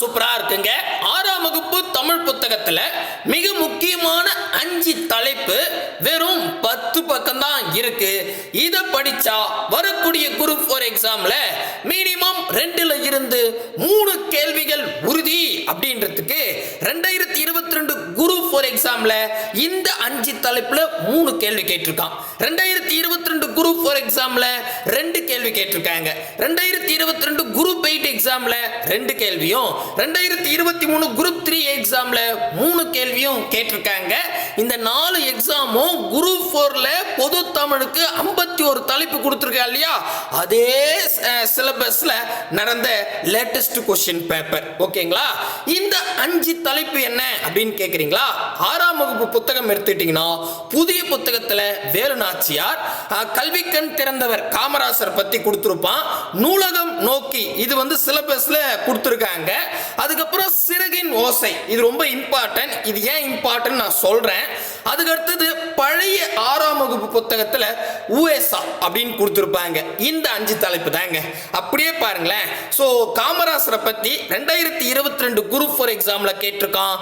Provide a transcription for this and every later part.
சூப்பரா இருக்குங்க. ஆறாம் வகுப்பு தமிழ் புத்தகத்துல மிக முக்கியமான அஞ்சு தலைப்பு வெறும் பத்து பக்கம் தான் இருக்கு. இத படிச்சா வரக்கூடிய குரூப் ஃபோர் எக்ஸாம்ல மினிமம் ரெண்டுல இருந்து மூணு கேள்விகள் உறுதி அப்படின்றதுக்கு ரெண்டாயிரத்தி ஃபோர் எக்ஸாம்ல இந்த அஞ்சு தலைப்புல மூணு கேள்வி கேட்டிருக்கான். ரெண்டாயிரத்தி இருபத்தி ரெண்டு குரூப் ஃபோர் எக்ஸாம்ல ரெண்டு கேள்வி கேட்டிருக்காங்க. ரெண்டாயிரத்தி இருபத்தி ரெண்டு குரூப் எயிட் எக்ஸாம்ல ரெண்டு கேள்வியும் ரெண்டாயிரத்தி இருபத்தி மூணு குரூப் த்ரீ எக்ஸாம்ல மூணு கேள்வியும் கேட்டிருக்காங்க. இந்த நாலு எக்ஸாமும் குரூப் ஃபோரில் பொது தமிழுக்கு ஐம்பத்தி ஒரு தலைப்பு கொடுத்துருக்கா இல்லையா? அதே சிலபஸில் நடந்த லேட்டஸ்ட் கொஸ்டின் பேப்பர் ஓகேங்களா? இந்த அஞ்சு தலைப்பு என்ன அப்படின்னு கேட்குறீங்களா ஆறாம் வகுப்பு புத்தகம் எடுத்துக்கிட்டிங்கன்னா புதிய புத்தகத்தில் வேலு நாச்சியார் கல்விக்கண் திறந்தவர் காமராசர் பற்றி கொடுத்துருப்பான். நூலகம் நோக்கி இது வந்து சிலபஸில் கொடுத்துருக்காங்க. அதுக்கப்புறம் சிறகின் ஓசை. இது ரொம்ப இம்பார்ட்டன்ட் இது ஏன் இம்பார்ட்டன்ட் நான் சொல்கிறேன் அதுக்கு அடுத்தது பழைய ஆறாம் வகுப்பு புத்தகத்துல ஊஎஸ்ஆ அப்படின்னு கொடுத்துருப்பாங்க. இந்த அஞ்சு தலைப்பு தாங்க. அப்படியே பாருங்களேன். ஸோ காமராசரை பத்தி ரெண்டாயிரத்தி இருபத்தி ரெண்டு குரூப் ஃபோர் எக்ஸாம்ல கேட்டிருக்கான்.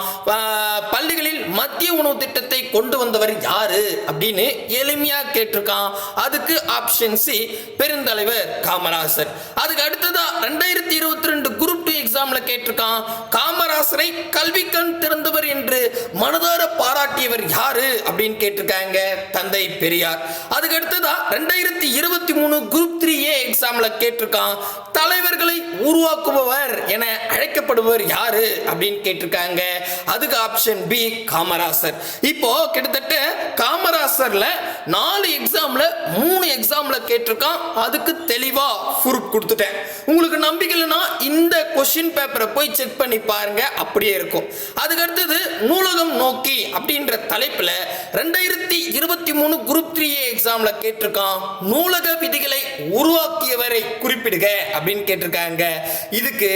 பள்ளிகளில் மத்திய உணவு திட்டத்தை கொண்டு வந்தவர் யாரு அப்படின்னு எளிமையா கேட்டிருக்கான். அதுக்கு ஆப்ஷன் சி பெருந்தலைவர் காமராசர். அதுக்கு அடுத்ததா ரெண்டாயிரத்தி இருபத்தி ரெண்டு குரூப் டூ எக்ஸாம்ல கேட்டிருக்கான். காமராசரை கல்வி கண் திறந்தவர் என்று மனதார பாராட்டியவர் யாரு அப்படின்னு கேட்டிருக்காங்க தந்தை பெரியார். அதுக்கு அடுத்ததா ரெண்டாயிரத்தி இருபத்தி மூணு குரூப் த்ரீ ஏ எக்ஸாம்ல கேட்டிருக்கான். தலைவர்களை உருவாக்குபவர் என அழைக்கப்படுபவர் யாரு அப்படின்னு கேட்டிருக்காங்க. அதுக்கு ஆப்ஷன் பி காமராசர். இப்போ கிட்டத்தட்ட காமராசர்ல நாலு எக்ஸாம்ல மூணு எக்ஸாம்ல கேட்டிருக்கான். அதுக்கு தெளிவா ப்ரூஃப் கொடுத்துட்டேன். உங்களுக்கு நம்பிக்கை இல்லைன்னா இந்த கொஸ்டின் பேப்பரை போய் செக் பண்ணி பாருங்க. அப்படியே இருக்கும். அதுக்கு அடுத்தது நூலகம் நோக்கி அப்படின்ற தலைப்பில் ரெண்டாயிரத்தி இருபத்தி மூணு குரூப் த்ரீ எக்ஸாமில் கேட்டிருக்கான். நூலக விதிகளை உருவாக்கியவரை குறிப்பிடுக அப்படின்னு கேட்டிருக்காங்க. இதுக்கு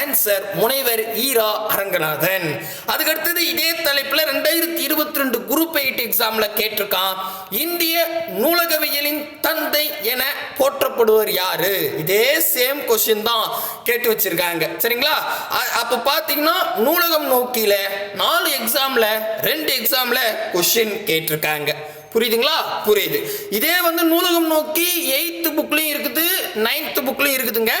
ஆன்சர் முனைவர் ஈரா அரங்கநாதன். அதுக்கு அடுத்தது இதே தலைப்பில் ரெண்டாயிரத்தி இருபத்தி ரெண்டு குரூப் எயிட் எக்ஸாமில் கேட்டிருக்கான். இந்திய நூலகவியலின் தந்தை என போற்றப்படுவர் யாரு? இதே சேம் கொஸ்டின் தான் கேட்டு வச்சிருக்காங்க. சரிங்களா? அப்போ பார்த்தீங்கன்னா நூலகம் நோக்கியில் நாலு எக்ஸாமில் ரெண்டு எக்ஸாமில் கொஷின் கேட்டிருக்காங்க. புரியுதுங்களா? புரியுது. இதே வந்து நூலகம் நோக்கி எயித்து புக்லையும் இருக்குது நைன்த்து புக்லையும் இருக்குதுங்க.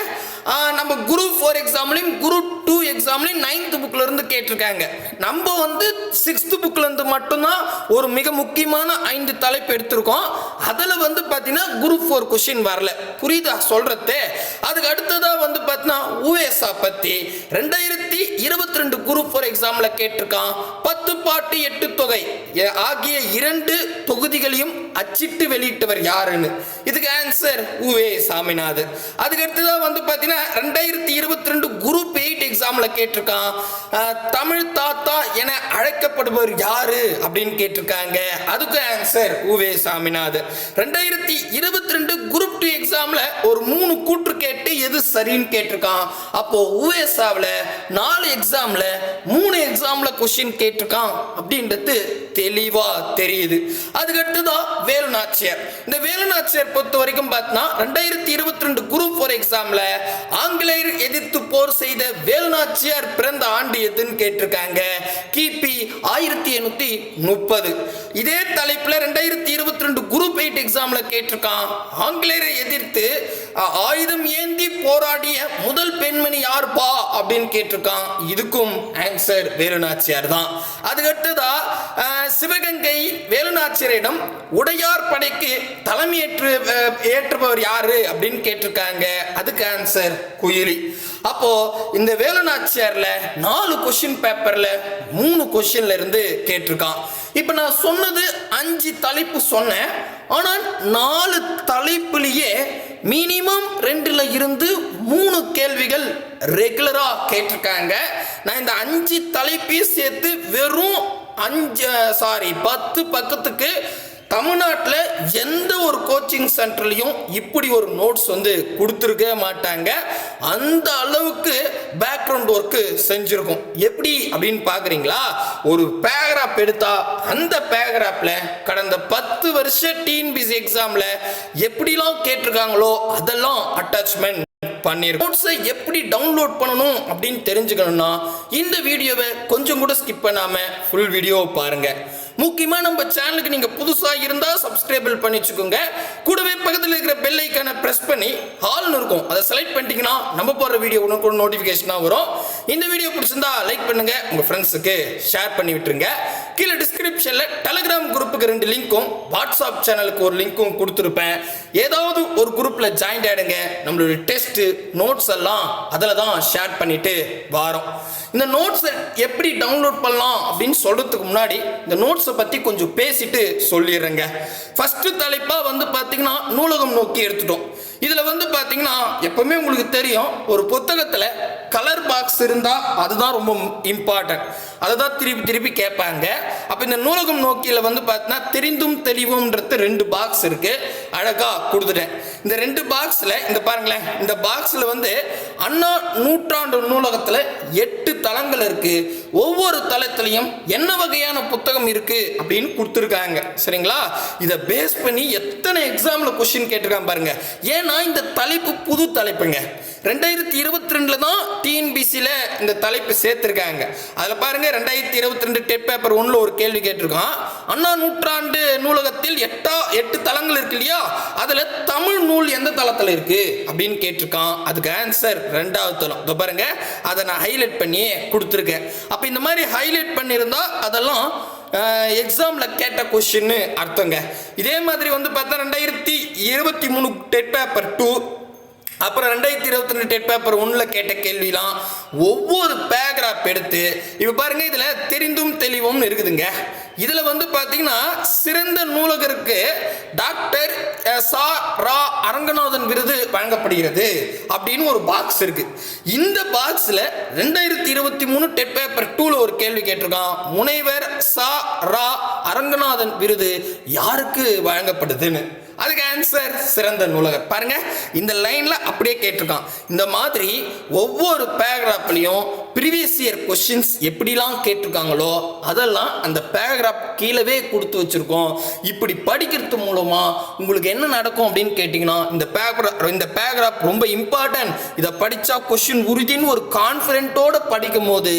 நம்ம குரூப் ஃபோர் எக்ஸாம்லையும் குரூப் டூ எக்ஸாம்லேயும் நைன்த்து புக்லேருந்து கேட்டிருக்காங்க. நம்ம வந்து சிக்ஸ்த்து புக்லேருந்து மட்டும்தான் ஒரு மிக முக்கியமான ஐந்து தலைப்பு எடுத்திருக்கோம். அதில் வந்து பார்த்தீங்கன்னா குரூப் ஃபோர் கொஷின் வரல. புரியுதா? சொல்கிறதே அதுக்கு அடுத்ததாக வந்து பார்த்தீங்கன்னா ஊஎஸ்ஆ பற்றி ரெண்டாயிரத்தி இருபத்தி ரெண்டு குரூப் ஃபோர் எக்ஸாமில் கேட்டிருக்கான். பத்து பாட்டு எட்டு தொகை. ஆகிய இரண்டு தொகுதிகளையும் அச்சிட்டு வெளியிட்டவர் யாருன்னு? இதுக்கு ஆன்சர் உவே சாமிநாதன். அதுக்கடுத்து தான் வந்து பார்த்தீங்கன்னா ரெண்டாயிரத்தி இருபத்தி ரெண்டு குரூப் எயிட் எக்ஸாமில் கேட்டிருக்கான். தமிழ் தாத்தா என அழைக்கப்படுபவர் யாரு அப்படின்னு கேட்டிருக்காங்க. அதுக்கு ஆன்சர் உவே சாமிநாதன். ரெண்டாயிரத்தி இருபத்தி ரெண்டு குரூப் டூ எக்ஸாமில் ஒரு மூணு கூற்று கேட்டு எது சரின்னு கேட்டிருக்கான். அப்போ உவேசாவில் நாலு எக்ஸாமில் மூணு எக்ஸாமில் கொஸ்டின் கேட்டிருக்கான் அப்படின்றது தெளிவா தெரியுது. அதுக்கடுத்து தான் வேலுநாச்சியார். இந்த வேலுநாச்சியார் பொறுத்த வரைக்கும் பார்த்தா ரெண்டாயிரத்தி இருபத்தி ரெண்டு குரூப் ஃபோர் எக்ஸாம்ல ஆங்கிலேயர் எதிர்த்து போர் செய்த வேலுநாச்சியார் பிறந்த ஆண்டு எதுன்னு கேட்டிருக்காங்க. கிபி ஆயிரத்தி எண்ணூத்தி முப்பது. இதே தலைப்புல ரெண்டாயிரத்தி இருபத்தி ரெண்டு குரூப் எயிட் எக்ஸாம்ல கேட்டிருக்கான். ஆங்கிலேயரை எதிர்த்து ஆயுதம் ஏந்தி போராடிய முதல் பெண்மணி யார்ப்பா அப்படின்னு கேட்டிருக்கான். இதுக்கும் ஆன்சர் வேலுநாச்சியார் தான். அதுக்கடுத்ததா சிவகங்கை வேலுநாச்சியரிடம் உடையார் படைக்கு தலைமையேற்று ஏற்றுபவர் யாரு அப்படின்னு கேட்டிருக்காங்க. அதுக்கு ஆன்சர் குயிலி. அப்போ இந்த வேலுநாச்சியார்ல நாலு கொஸ்டின் பேப்பர்ல மூணு கொஸ்டின்ல இருந்து கேட்டிருக்கான். இப்போ நான் சொன்னது அஞ்சு தலைப்பு சொன்னேன். ஆனால் நாலு தலைப்புலயே மினிமம் ரெண்டுல இருந்து மூணு கேள்விகள் ரெகுலரா கேட்டிருக்காங்க. நான் இந்த அஞ்சு தலைப்பையும் சேர்த்து வெறும் அஞ்சு சாரி பத்து பக்கத்துக்கு தமிழ்நாட்டில் எந்த ஒரு கோச்சிங் சென்டர்லையும் இப்படி ஒரு நோட்ஸ் வந்து கொடுத்துருக்கவே மாட்டாங்க. அந்த அளவுக்கு பேக்ரவுண்ட் ஒர்க்கு செஞ்சுருக்கும். எப்படி அப்படின்னு பார்க்குறீங்களா ஒரு பேராகிராஃப் எடுத்தா அந்த பேராகிராஃபில் கடந்த பத்து வருஷ டிஎன்பிசி எக்ஸாமில் எப்படிலாம் கேட்டிருக்காங்களோ அதெல்லாம் அட்டாச்மெண்ட் பண்ணியிருக்கோம். நோட்ஸை எப்படி டவுன்லோட் பண்ணணும் அப்படின்னு தெரிஞ்சுக்கணும்னா இந்த வீடியோவை கொஞ்சம் கூட ஸ்கிப் பண்ணாமல் ஃபுல் வீடியோவை பாருங்க. முக்கியமாக நம்ம சேனலுக்கு நீங்கள் புதுசாக இருந்தால் சப்ஸ்கிரைபிள் பண்ணிச்சுக்கோங்க கூடவே பக்கத்தில் இருக்கிற பெல் ஐக்கானை ப்ரெஸ் பண்ணி ஹால்னு இருக்கும். அதை செலக்ட் பண்ணிட்டீங்கன்னா நம்ம போடுற வீடியோ உனக்கு ஒரு நோட்டிஃபிகேஷனாக வரும். இந்த வீடியோ பிடிச்சிருந்தா லைக் பண்ணுங்க. உங்கள் ஃப்ரெண்ட்ஸுக்கு ஷேர் பண்ணி விட்டுருங்க. கீழே டிஸ்கிரிப்ஷனில் டெலிகிராம் குரூப்புக்கு ரெண்டு லிங்க்கும் வாட்ஸ்அப் சேனலுக்கு ஒரு லிங்க்கும் கொடுத்துருப்பேன். ஏதாவது ஒரு குரூப்பில் ஜாயின் ஆகிடுங்க நம்மளுடைய டெஸ்ட்டு நோட்ஸ் எல்லாம் அதில் தான் ஷேர் பண்ணிட்டு வாரோம். இந்த நோட்ஸை எப்படி டவுன்லோட் பண்ணலாம் அப்படின்னு சொல்கிறதுக்கு முன்னாடி இந்த நோட்ஸை பற்றி கொஞ்சம் பேசிட்டு சொல்லிடுறேங்க. ஃபர்ஸ்ட் தலைப்பாக வந்து பார்த்தீங்கன்னா நூலகம் நோக்கி எடுத்துட்டோம். இதில் வந்து பாத்தீங்கன்னா எப்பவுமே உங்களுக்கு தெரியும் ஒரு புத்தகத்தில் கலர் பாக்ஸ் இருந்தால் அதுதான் ரொம்ப இம்பார்ட்டன்ட் அதை தான் திருப்பி திருப்பி கேட்பாங்க. அப்போ இந்த நூலகம் நோக்கியில் வந்து பார்த்தீங்கன்னா தெரிந்தும் தெளிவும்ன்றது ரெண்டு பாக்ஸ் இருக்குது அழகாக கொடுத்துட்டேன். இந்த ரெண்டு பாக்ஸில் இந்த பாருங்களேன் இந்த பாக்ஸில் வந்து அண்ணா நூற்றாண்டு நூலகத்தில் எட்டு தளங்கள் இருக்குது ஒவ்வொரு தளத்துலையும் என்ன வகையான புத்தகம் இருக்குது அப்படின்னு கொடுத்துருக்காங்க. சரிங்களா? இதை பேஸ் பண்ணி எத்தனை எக்ஸாமில் கொஷின் கேட்டிருக்காங்க பாருங்க. ஏன்னா இந்த தலைப்பு புது தலைப்புங்க. ரெண்டாயிரத்தி இருபத்தி ரெண்டில் தான் டிஎன்பிசியில் இந்த தலைப்பு சேர்த்துருக்காங்க. அதில் பாருங்கள் ரெண்டாயிரத்தி இருபத்தி ரெண்டு டெட் பேப்பர் ஒன்றில் ஒரு கேள்வி கேட்டிருக்கான். அண்ணா நூற்றாண்டு நூலகத்தில் எட்டா எட்டு தளங்கள் இருக்கு இல்லையா? அதில் தமிழ் நூல் எந்த தளத்தில் இருக்குது அப்படின்னு கேட்டிருக்கான். அதுக்கு ஆன்சர் ரெண்டாவது தளம். இதோ பாருங்க அதை நான் ஹைலைட் பண்ணி கொடுத்துருக்கேன். அப்போ இந்த மாதிரி ஹைலைட் பண்ணியிருந்தா அதெல்லாம் எக்ஸாமில் கேட்ட கொஷின்னு அர்த்தங்க. இதே மாதிரி வந்து பார்த்தா ரெண்டாயிரத்தி இருபத்தி மூணு டெட் பேப்பர் டூ அப்புறம் ரெண்டாயிரத்தி இருபத்தி ரெண்டு டெட் பேப்பர் ஒன்றில் கேட்ட கேள்விலாம் ஒவ்வொரு பேராகிராஃப் எடுத்து இப்போ பாருங்க இதில் தெரிந்தும் தெளிவும் இருக்குதுங்க. இதில் வந்து பார்த்தீங்கன்னா சிறந்த நூலகருக்கு டாக்டர் சா ரா அரங்கநாதன் விருது வழங்கப்படுகிறது அப்படின்னு ஒரு பாக்ஸ் இருக்கு. இந்த பாக்ஸில் ரெண்டாயிரத்தி இருபத்தி மூணு டெட் பேப்பர் டூவில் ஒரு கேள்வி கேட்டிருக்கான். முனைவர் சா ரா அரங்கநாதன் விருது யாருக்கு வழங்கப்படுதுன்னு? அதுக்கு ஆன்சர் சிறந்த நூலகர். பாருங்க இந்த லைன்ல அப்படியே கேட்டிருக்கான். இந்த மாதிரி ஒவ்வொரு பேராகிராஃப்லையும் ப்ரீவியஸ் இயர் கொஷின்ஸ் எப்படிலாம் கேட்டிருக்காங்களோ அதெல்லாம் அந்த பேராகிராஃப் கீழவே கொடுத்து வச்சுருக்கோம். இப்படி படிக்கிறது மூலமாக உங்களுக்கு என்ன நடக்கும் அப்படின்னு கேட்டிங்கன்னா இந்த பேராகிராஃப் இந்த பேராகிராஃப் ரொம்ப இம்பார்ட்டன்ட் இதை படித்தா கொஷின் உறுதின்னு ஒரு கான்ஃபிடென்ட்டோடு படிக்கும் போது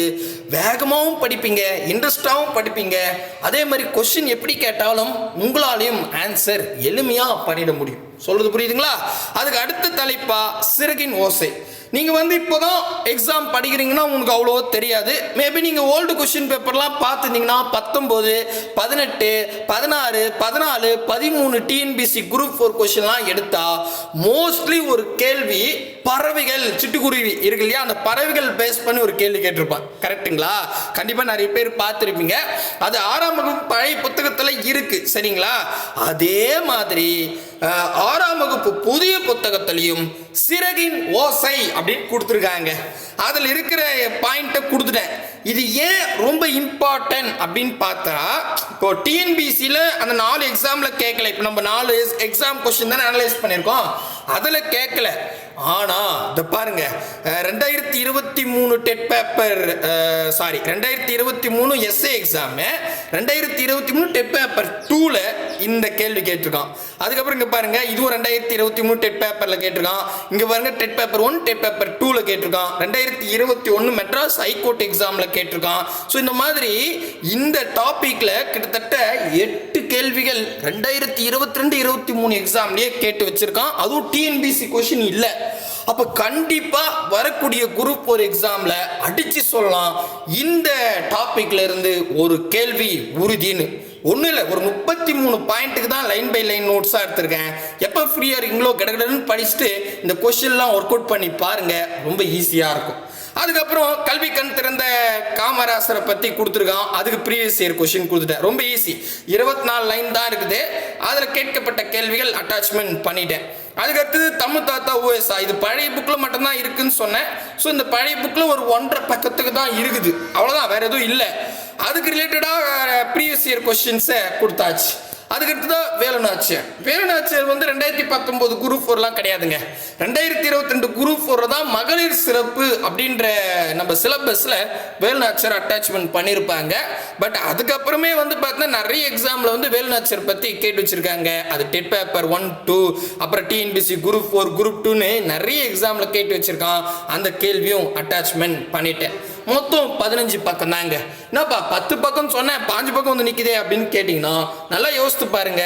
வேகமாகவும் படிப்பீங்க இன்ட்ரெஸ்டாகவும் படிப்பீங்க. அதே மாதிரி கொஷின் எப்படி கேட்டாலும் உங்களாலையும் ஆன்சர் எளிமையாக பண்ணிட முடியும். சொல்றது புரியுதுங்களா? அதுக்கு அடுத்த தலைப்பா சிறகின் ஓசை. நீங்கள் வந்து இப்போதான் எக்ஸாம் படிக்கிறீங்கன்னா உங்களுக்கு அவ்வளோ தெரியாது. மேபி நீங்கள் ஓல்டு கொஷின் பேப்பர்லாம் பார்த்துருந்தீங்கன்னா பத்தொம்போது பதினெட்டு பதினாறு பதினாலு பதிமூணு டிஎன்பிசி குரூப் ஃபோர் கொஷின்லாம் எடுத்தால் மோஸ்ட்லி ஒரு கேள்வி பறவைகள் சிட்டுக்குருவி இருக்கு இல்லையா? அந்த பறவைகள் பேஸ் பண்ணி ஒரு கேள்வி கேட்டிருப்பான். கரெக்ட்டுங்களா? கண்டிப்பாக நிறைய பேர் பார்த்துருப்பீங்க. அது ஆறாம் வகுப்பு பழைய புத்தகத்தில் இருக்கு. சரிங்களா? அதே மாதிரி ஆறாம் வகுப்பு புதிய புத்தகத்திலையும் சிறகின் ஓசை அப்படின்னு கொடுத்துருக்காங்க. அதில் இருக்கிற பாயிண்ட்டை கொடுத்துட்டேன். இது ஏன் ரொம்ப இம்பார்ட்டன்ட் அப்படின்னு பார்த்தா இப்போ டிஎன்பிசியில் அந்த நாலு எக்ஸாமில் கேட்கல. இப்போ நம்ம நாலு எக்ஸாம் கொஸ்டின் தானே அனலைஸ் பண்ணியிருக்கோம். அதில் கேட்கல. ஆனால் இந்த பாருங்க. ரெண்டாயிரத்தி இருபத்தி மூணு டெட் பேப்பர் சாரி ரெண்டாயிரத்தி இருபத்தி மூணு எஸ்ஏ எக்ஸாமு ரெண்டாயிரத்தி இருபத்தி மூணு டெட் பேப்பர் டூவில் இந்த கேள்வி கேட்டிருக்கான். அதுக்கப்புறம் இங்கே பாருங்கள் இதுவும் ரெண்டாயிரத்தி இருபத்தி மூணு டெட் பேப்பரில் கேட்டிருக்கான். இங்கே பாருங்கள் TET paper one TET paper டூவில் கேட்டிருக்கான். ரெண்டாயிரத்தி இருபத்தி ஒன்று மெட்ராஸ் ஹைகோர்ட் எக்ஸாமில் கேட்டிருக்கான். ஸோ இந்த மாதிரி இந்த டாப்பிக்கில் கிட்டத்தட்ட எட்டு கேள்விகள் ரெண்டாயிரத்தி இருபத்தி ரெண்டு இருபத்தி மூணு எக்ஸாம்லேயே கேட்டு வச்சுருக்கான். அதுவும் டிஎன்பிசி கொஷின் இல்லை. அப்போ கண்டிப்பாக வரக்கூடிய குரூப் ஒரு எக்ஸாமில் அடித்து சொல்லலாம். இந்த டாப்பிக்கில் இருந்து ஒரு கேள்வி உறுதின்னு. ஒன்றும் இல்லை ஒரு முப்பத்தி மூணு பாயிண்ட்டுக்கு தான் லைன் பை லைன் நோட்ஸாக எடுத்திருக்கேன். எப்போ ஃப்ரீயாக இருக்கீங்களோ கடகடன்னு படிச்சுட்டு இந்த கொஷின்லாம் ஒர்க் அவுட் பண்ணி பாருங்கள் ரொம்ப ஈஸியாக இருக்கும். அதுக்கப்புறம் கல்வி கண் திறந்த காமராசரை பற்றி கொடுத்துருக்கான். அதுக்கு ப்ரீவியஸ் இயர் கொஷின் கொடுத்துட்டேன். ரொம்ப ஈஸி இருபத்தி நாலு லைன் தான் இருக்குது. அதில் கேட்கப்பட்ட கேள்விகள் அட்டாச்மெண்ட் பண்ணிட்டேன். அதுக்கடுத்தது தமிழ் தாத்தா ஓஎஸ்ஆ இது பழைய புக்கில் மட்டும்தான் இருக்குதுன்னு சொன்னேன். ஸோ இந்த பழைய புக்கில் ஒரு ஒன்றரை பக்கத்துக்கு தான் இருக்குது. அவ்வளோதான் வேறு எதுவும் இல்லை. அதுக்கு ரிலேட்டடாக ப்ரீவியஸ் இயர் கொஸ்டின்ஸை கொடுத்தாச்சு. அதுக்கடுத்து தான் வேலுநாச்சியார் வேலுநாச்சியார் வந்து ரெண்டாயிரத்தி பத்தொம்போது குரூப் ஃபோர்லாம் கிடையாதுங்க. ரெண்டாயிரத்தி இருபத்தி ரெண்டு குரூப் ஃபோரில் தான் மகளிர் சிறப்பு அப்படின்ற நம்ம சிலபஸில் வேலுநாச்சியார் அட்டாச்மெண்ட் பண்ணியிருப்பாங்க பட் அதுக்கப்புறமே வந்து பார்த்தீங்கன்னா நிறைய எக்ஸாமில் வந்து வேலுநாச்சியார் பற்றி கேட்டு வச்சுருக்காங்க. அது டெட் பேப்பர் ஒன் டூ அப்புறம் டிஎன்பிசி குரூப் ஃபோர் குரூப் டூன்னு நிறைய எக்ஸாமில் கேட்டு வச்சுருக்கான். அந்த கேள்வியும் அட்டாச்மெண்ட் பண்ணிட்டேன். மொத்தம் பதினஞ்சு பக்கம் தாங்க. என்னப்பா பத்து பக்கம் சொன்னேன் பாஞ்சு பக்கம் வந்து நிற்குதே அப்படின்னு கேட்டிங்கன்னா நல்லா யோசித்து பாருங்க.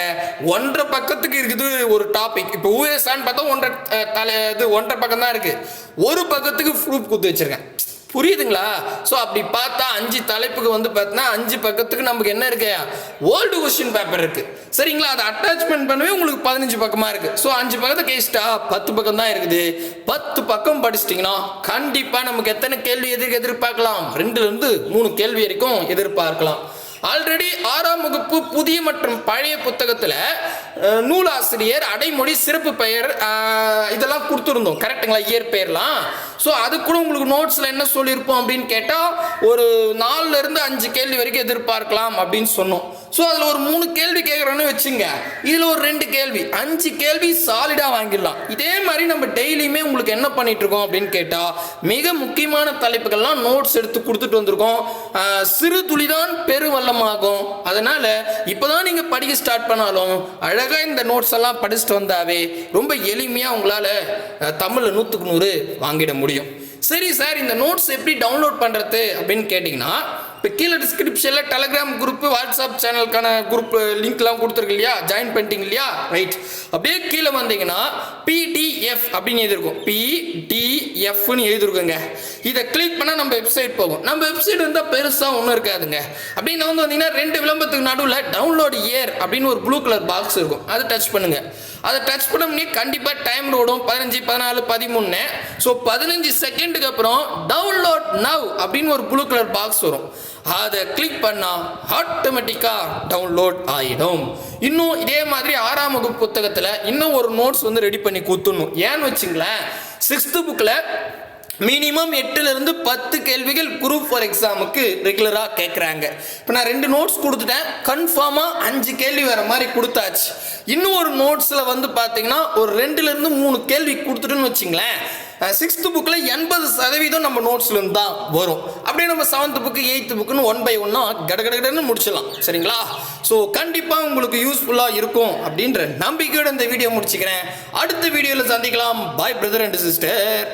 ஒன்றரை பக்கத்துக்கு இருக்குது ஒரு டாபிக் இப்போ ஊஎஸ்ஆன்னு பார்த்தா ஒன்றரை தலை இது ஒன்றரை பக்கம் தான் இருக்குது ஒரு பக்கத்துக்கு ப்ரூஃப் கொடுத்து வச்சுருக்கேன். புரியுதுங்களா? ஸோ அப்படி பார்த்தா அஞ்சு தலைப்புக்கு வந்து பார்த்தீங்கன்னா அஞ்சு பக்கத்துக்கு நமக்கு என்ன இருக்கு? ஓல்டு கொஸ்டின் பேப்பர் இருக்கு. சரிங்களா? அதை அட்டாச்மெண்ட் பண்ணவே உங்களுக்கு பதினஞ்சு பக்கமா இருக்கு. ஸோ அஞ்சு பக்கத்தை கேஸ்டா பத்து பக்கம் தான் இருக்குது. பத்து பக்கம் படிச்சிட்டிங்கன்னா கண்டிப்பாக நமக்கு எத்தனை கேள்வி எதிர்க்கு எதிர்பார்க்கலாம்? ரெண்டுலேருந்து மூணு கேள்வி வரைக்கும் எதிர்பார்க்கலாம். ஆல்ரெடி ஆறாம் வகுப்பு புதிய மற்றும் பழைய புத்தகத்தில் நூலாசிரியர் அடைமொழி சிறப்பு பெயர் இதெல்லாம் கொடுத்துருந்தோம். கரெக்டுங்களா இயற்பெயர்லாம் ஸோ அது கூட உங்களுக்கு நோட்ஸில் என்ன சொல்லியிருப்போம் அப்படின்னு கேட்டால் ஒரு நாலுலேருந்து அஞ்சு கேள்வி வரைக்கும் எதிர்பார்க்கலாம் அப்படின்னு சொன்னோம். ஸோ அதில் ஒரு மூணு கேள்வி கேட்குறோன்னு வச்சுங்க. இதில் ஒரு ரெண்டு கேள்வி. அஞ்சு கேள்வி சாலிடாக வாங்கிடலாம். இதே மாதிரி நம்ம டெய்லியுமே உங்களுக்கு என்ன பண்ணிட்டு இருக்கோம் அப்படின்னு கேட்டால் மிக முக்கியமான தலைப்புகள்லாம் நோட்ஸ் எடுத்து கொடுத்துட்டு வந்திருக்கோம். சிறு துளிதான் பெருவல்லமாகும் இப்போ தான் நீங்கள் படிக்க ஸ்டார்ட் பண்ணாலும் அழகாக இந்த நோட்ஸ் எல்லாம் படிச்சுட்டு வந்தாவே ரொம்ப எளிமையாக உங்களால் தமிழில் நூற்றுக்கு நூறு வாங்கிட முடியும். சரி சார் இந்த நோட்ஸ் எப்படி டவுன்லோட் பண்ணுறது அப்படின்னு கேட்டிங்கன்னா இப்போ கீழே டிஸ்கிரிப்ஷனில் டெலகிராம் குரூப் வாட்ஸ்அப் சேனலுக்கான குரூப் லிங்க்லாம் கொடுத்துருக்கு இல்லையா? ஜாயின் பண்ணிட்டீங்க இல்லையா? ரைட் அப்படியே கீழே வந்தீங்கன்னா பிடிஎஃப் அப்படின்னு எழுதிருக்கும் பிடிஎஃப்னு எழுதிருக்குங்க இதை கிளிக் பண்ணால் நம்ம வெப்சைட் போகும். நம்ம வெப்சைட் வந்தால் பெருசாக ஒன்றும் இருக்காதுங்க. அப்படின்னு வந்து வந்தீங்கன்னா ரெண்டு விளம்பரத்துக்கு நடுவில் டவுன்லோடு இயர் அப்படின்னு ஒரு ப்ளூ கலர் பாக்ஸ் இருக்கும். அதை டச் பண்ணுங்க. அதை டச் பண்ணோம்னே கண்டிப்பாக டைம் ஓடும். பதினஞ்சு பதினாலு பதிமூணு ஸோ பதினஞ்சு செகண்டுக்கு அப்புறம் டவுன்லோட் நவ் அப்படின்னு ஒரு ப்ளூ கலர் பாக்ஸ் வரும். அதை கிளிக் பண்ணால் ஆட்டோமேட்டிக்காக டவுன்லோட் ஆகிடும் இன்னும் இதே மாதிரி ஆறாம் வகுப்பு புத்தகத்தில் இன்னும் ஒரு நோட்ஸ் வந்து ரெடி பண்ணி கொடுத்துடணும். ஏன்னு வச்சுங்களேன் சிக்ஸ்த்து புக்கில் மினிமம் எட்டுலேருந்து பத்து கேள்விகள் குரூப் ஃபார் எக்ஸாமுக்கு ரெகுலராக கேட்குறாங்க இப்போ நான் ரெண்டு நோட்ஸ் கொடுத்துட்டேன் கன்ஃபார்மாக அஞ்சு கேள்வி வர மாதிரி கொடுத்தாச்சு. இன்னும் ஒரு நோட்ஸில் வந்து பார்த்தீங்கன்னா ஒரு ரெண்டுலேருந்து மூணு கேள்வி கொடுத்துட்டுன்னு வச்சிங்களேன் சிக்ஸ்த்து புக்கில் எண்பது சதவீதம் நம்ம நோட்ஸ்லேருந்து தான் வரும். அப்படியே நம்ம செவன்த் புக்கு எயித்து புக்குன்னு ஒன் பை ஒன்னாக கடகடகடன்னு முடிச்சிடலாம். சரிங்களா? ஸோ கண்டிப்பாக உங்களுக்கு யூஸ்ஃபுல்லாக இருக்கும் அப்படின்ற நம்பிக்கையோடு இந்த வீடியோ முடிச்சுக்கிறேன். அடுத்த வீடியோவில் சந்திக்கலாம். பாய் பிரதர் அண்ட் சிஸ்டர்